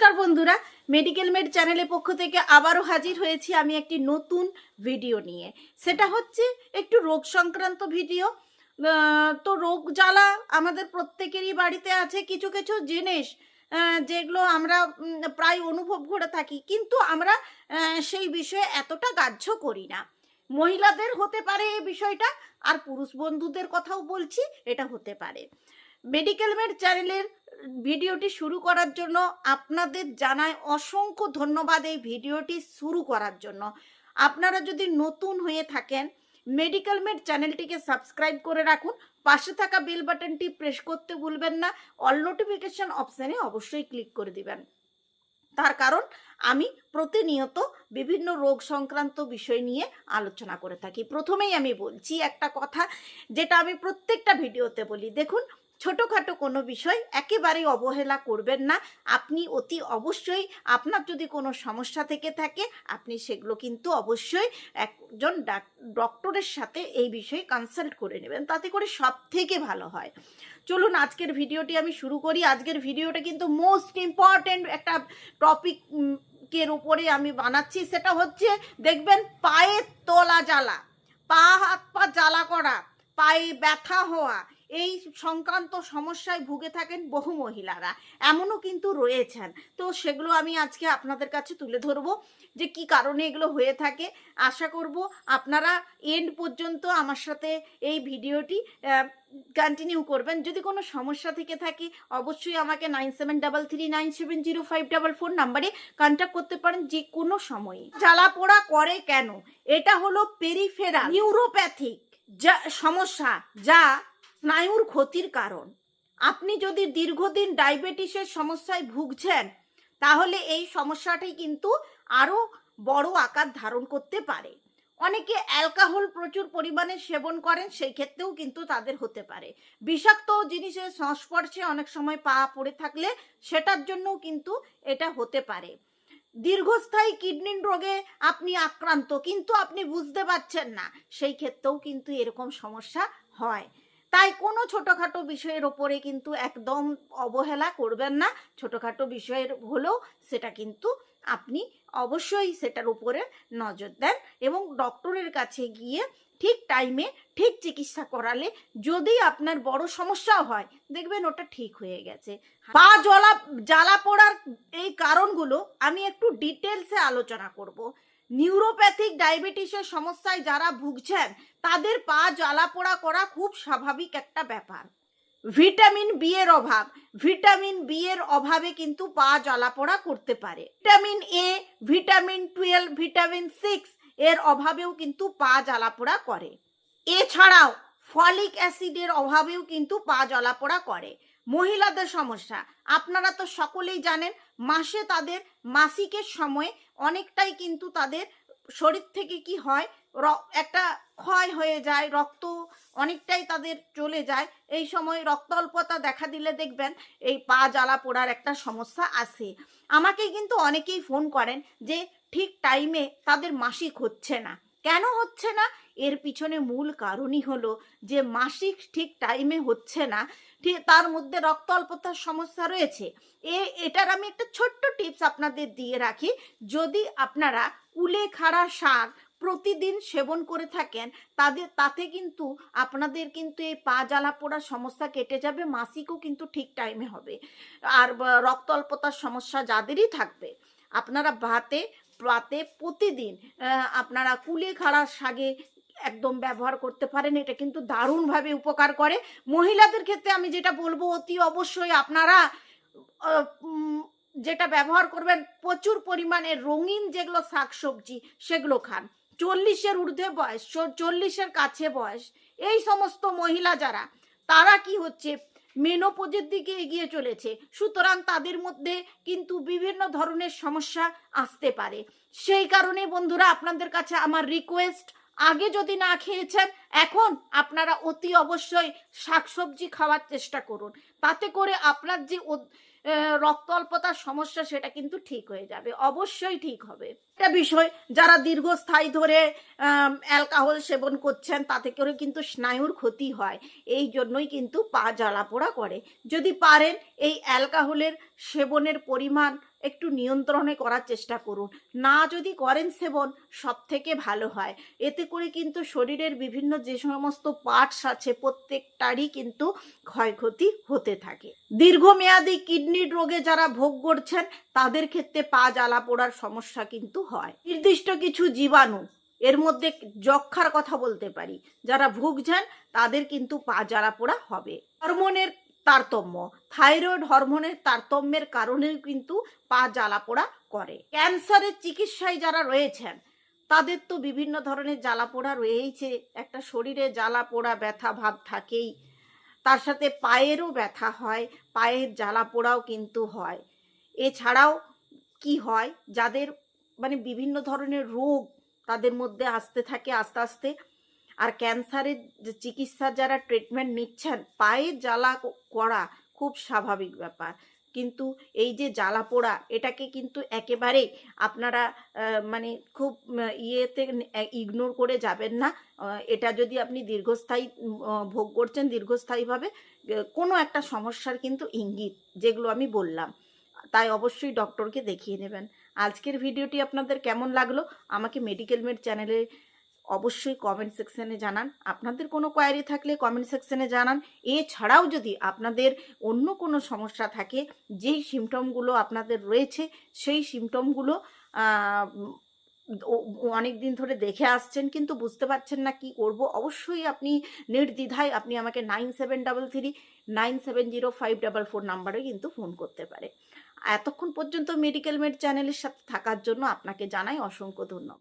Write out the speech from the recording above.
নমস্কার বন্ধুরা medical made চ্যানেলের পক্ষ থেকে আবারও হাজির হয়েছি আমি একটি নতুন ভিডিও নিয়ে। সেটা হচ্ছে একটু রোগ সংক্রান্ত ভিডিও তো রোগ জ্বালা আমাদের প্রত্যেকেরই বাড়িতে আছে, কিছু কিছু জিনিস যেগুলো আমরা প্রায় অনুভব করে থাকি। কিন্তু আমরা সেই বিষয়ে এতটা গ্রাহ্য করি না। মহিলাদের হতে পারে এই বিষয়টা, আর পুরুষ বন্ধুদের কথাও বলছি, এটা হতে পারে। মেডিকেল মেড চ্যানেলের ভিডিওটি শুরু করার জন্য আপনাদের জানায় অসংখ্য ধন্যবাদ এই ভিডিওটি শুরু করার জন্য। আপনারা যদি নতুন হয়ে থাকেন মেডিকেল মেড চ্যানেলটিকে সাবস্ক্রাইব করে রাখুন, পাশে থাকা বেল বাটনটি প্রেস করতে ভুলবেন না অল নোটিফিকেশন অপশানে অবশ্যই ক্লিক করে দিবেন। তার কারণ, আমি প্রতিনিয়ত বিভিন্ন রোগ সংক্রান্ত বিষয় নিয়ে আলোচনা করে থাকি। প্রথমেই আমি বলছি একটা কথা, যেটা আমি প্রত্যেকটা ভিডিওতে বলি। দেখুন ছোটোখাটো কোনো বিষয় একেবারেই অবহেলা করবেন না। আপনি অতি অবশ্যই আপনার যদি কোনো সমস্যা থেকে থাকে, আপনি সেগুলো কিন্তু অবশ্যই একজন ডাক- ডক্টরের সাথে এই বিষয়ে কনসাল্ট করে নেবেন। তাতে করে সব থেকে ভালো হয়। চলুন আজকের ভিডিওটি আমি শুরু করি। আজকের ভিডিওটা কিন্তু মোস্ট ইম্পর্ট্যান্ট একটা টপিক কের উপরে আমি বানাচ্ছি। সেটা হচ্ছে, দেখবেন পায়ের তোলা জ্বালা, পা হাত পা জ্বালা করা, পায়ে ব্যথা হওয়া এই সংক্রান্ত সমস্যায় ভুগে থাকেন বহু মহিলারা, এমনও কিন্তু রয়েছেন। তো সেগুলো আমি আজকে আপনাদের কাছে তুলে ধরবো যে কি কারণে এগুলো হয়ে থাকে। আশা করব আপনারা এন্ড পর্যন্ত আমার সাথে এই ভিডিওটি কন্টিনিউ করবেন। যদি কোনো সমস্যা থেকে থাকে, অবশ্যই আমাকে nine seven double three nine seven zero five double four নাম্বারে কন্ট্যাক্ট করতে পারেন যে কোনো সময়ে। জ্বালা পোড়া করে কেন? এটা হলো পেরিফেরা নিউরোপ্যাথিক যা, সমস্যা যা স্নায়ুর ক্ষতির কারণ। আপনি যদি দীর্ঘদিন ডায়াবেটিসের সমস্যায় ভুগছেন, তাহলে এই সমস্যাটাই কিন্তু আরও বড় আকার ধারণ করতে পারে। অনেকে অ্যালকোহল প্রচুর পরিমাণে সেবন করেন, সেই ক্ষেত্রেও কিন্তু তাদের হতে পারে। বিষাক্ত জিনিসের সংস্পর্শে অনেক সময় পা পড়ে থাকলে সেটার জন্যও কিন্তু এটা হতে পারে। দীর্ঘস্থায়ী কিডনি রোগে আপনি আক্রান্ত, কিন্তু আপনি বুঝতে পারছেন না, সেই ক্ষেত্রেও কিন্তু এরকম সমস্যা হয়। তাই কোনো ছোটোখাটো বিষয়ের ওপরে কিন্তু একদম অবহেলা করবেন না। ছোটোখাটো বিষয়ের হলেও সেটা কিন্তু আপনি অবশ্যই সেটার উপরে নজর দেন এবং ডক্টরের কাছে গিয়ে ঠিক টাইমে ঠিক চিকিৎসা করালে যদি আপনার বড় সমস্যাও হয়, দেখবেন ওটা ঠিক হয়ে গেছে। পা জ্বালা জ্বালা পড়ার এই কারণগুলো আমি একটু ডিটেলসে আলোচনা করব। নিউরোপ্যাথিক ডায়াবেটিসের সমস্যায় যারা ভুগছেন, তাদের পা জ্বালা পোড়া করা খুব স্বাভাবিক একটা ব্যাপার। ভিটামিন বি এর অভাব, ভিটামিন বি এর অভাবে কিন্তু পা জ্বালা পোড়া করতে পারে। Vitamin A vitamin twelve, vitamin six এর অভাবেও কিন্তু পা জ্বালা পোড়া করে। এছাড়াও ফলিক অ্যাসিডের অভাবেও কিন্তু পা জ্বালা পোড়া করে। মহিলাদের সমস্যা, আপনারা তো সকলেই জানেন, মাসে তাদের মাসিকের সময় অনেকটাই কিন্তু তাদের শরীর থেকে কি হয় একটা ক্ষয় হয়ে যায়, রক্ত অনেকটাই তাদের চলে যায়। এই সময় রক্ত অল্পতা দেখা দিলে দেখবেন এই পা জ্বালা পোড়ার একটা সমস্যা আসে আমাকে কিন্তু অনেকেই ফোন করেন যে, ঠিক টাইমে তাদের মাসিক হচ্ছে না। কেন হচ্ছে না? এর পিছনে মূল কারণই হলো যে মাসিক ঠিক টাইমে হচ্ছে না। ঠিক, তার মধ্যে রক্ত অল্পতার সমস্যা রয়েছে। এ, এটার আমি একটা ছোট্ট টিপস আপনাদের দিয়ে রাখি। যদি আপনারা কুলেখাড়া শাক প্রতিদিন সেবন করে থাকেন, তাদের, তাতে কিন্তু আপনাদের কিন্তু এই পা জ্বালা পোড়ার সমস্যা কেটে যাবে, মাসিকও কিন্তু ঠিক টাইমে হবে। আর রক্ত অল্পতার সমস্যা যাদেরই থাকবে, আপনারা ভাতে পাতে প্রতিদিন আপনারা কুলেখাড়া শাকে একদম ব্যবহার করতে পারেন। এটা কিন্তু দারুণভাবে উপকার করে। মহিলাদের ক্ষেত্রে আমি যেটা বলব, অতি অবশ্যই আপনারা যেটা ব্যবহার করবেন, প্রচুর পরিমাণে রঙিন যেগুলো শাকসবজি, সেগুলো খান। চল্লিশের ঊর্ধ্বে বয়স, চল্লিশের কাছে বয়স, এই সমস্ত মহিলা যারা, তারা কি হচ্ছে মেনোপোজের দিকে এগিয়ে চলেছে। সুতরাং তাদের মধ্যে কিন্তু বিভিন্ন ধরনের সমস্যা আসতে পারে। সেই কারণে বন্ধুরা, আপনাদের কাছে আমার রিকোয়েস্ট আগে যদি না খেয়েছেন, এখন আপনারা অতি অবশ্যই শাকসবজি খাওয়ার চেষ্টা করুন। তাতে করে আপনার যে রক্ত অল্পতার সমস্যা সেটা কিন্তু ঠিক হয়ে যাবে, অবশ্যই ঠিক হবে। একটা বিষয়, যারা দীর্ঘস্থায়ী ধরে অ্যালকোহল সেবন করছেন তাতে করে কিন্তু স্নায়ুর ক্ষতি হয়, এই জন্যই কিন্তু পা জ্বালা পোড়া করে। যদি পারেন, এই অ্যালকোহলের সেবনের পরিমাণ একটু নিয়ন্ত্রণে করার চেষ্টা করুন। না যদি করেন সেবন সব থেকে ভালো হয়। এতে করে কিন্তু শরীরের বিভিন্ন যে সমস্ত পার্টস আছে, প্রত্যেকটারই কিন্তু ক্ষয়ক্ষতি হতে থাকে। দীর্ঘমেয়াদী কিডনির রোগে যারা ভোগ করছেন, তাদের ক্ষেত্রে পা জ্বালা পোড়ার সমস্যা কিন্তু হয়। নির্দিষ্ট কিছু জীবাণু, এর মধ্যে যক্ষার কথা বলতে পারি। যারা ভুগছেন, তাদের কিন্তু পা জ্বালা পোড়া হবে। হরমোনের তারতম্য। থাইরয়েড হরমোনের তারতম্যের কারণেও কিন্তু পা জ্বালা পোড়া করে। ক্যান্সারের চিকিৎসায় যারা রয়েছেন, তাদের তো বিভিন্ন ধরনের জ্বালা পোড়া রয়েইছে। একটা শরীরে জ্বালা পোড়া ব্যথা ভাব থাকেই। তার সাথে পায়েরও ব্যথা হয়, পায়ের জ্বালা পোড়াও কিন্তু হয়। এছাড়াও কি হয়, যাদের মানে বিভিন্ন ধরনের রোগ তাদের মধ্যে আসতে থাকে, আস্তে আস্তে আর ক্যান্সারের যে চিকিৎসার যারা ট্রিটমেন্ট নিচ্ছেন, পায়ে জ্বালা করা খুব স্বাভাবিক ব্যাপার। কিন্তু এই যে জ্বালা পোড়া, এটাকে কিন্তু একেবারেই আপনারা মানে খুব ইয়েতে ইগনোর করে যাবেন না। এটা যদি আপনি দীর্ঘস্থায়ী ভোগ করছেন দীর্ঘস্থায়ীভাবে কোনো একটা সমস্যার কিন্তু ইঙ্গিত, যেগুলো আমি বললাম, তাই অবশ্যই ডক্টরকে দেখিয়ে নেবেন। আজকের ভিডিওটি আপনাদের কেমন লাগল? আমাকে মেডিকেল মেড চ্যানেলে অবশ্যই কমেন্ট সেকশনে জানান। আপনাদের কোনো কোয়ারি থাকলে কমেন্ট সেকশনে জানান। এছাড়াও যদি আপনাদের অন্য কোনো সমস্যা থাকে, যেই সিমটমগুলো আপনাদের রয়েছে, সেই সিমটমগুলো অনেক দিন ধরে দেখে আসছেন কিন্তু বুঝতে পারছেন না কি করব, অবশ্যই আপনি নির্দ্বিধায় আপনি আমাকে nine seven double three nine seven zero five double four নাম্বারে কিন্তু ফোন করতে পারে। এতক্ষণ পর্যন্ত মেডিকেল মেড চ্যানেলের সাথে থাকার জন্য আপনাকে জানাই অসংখ্য ধন্যবাদ।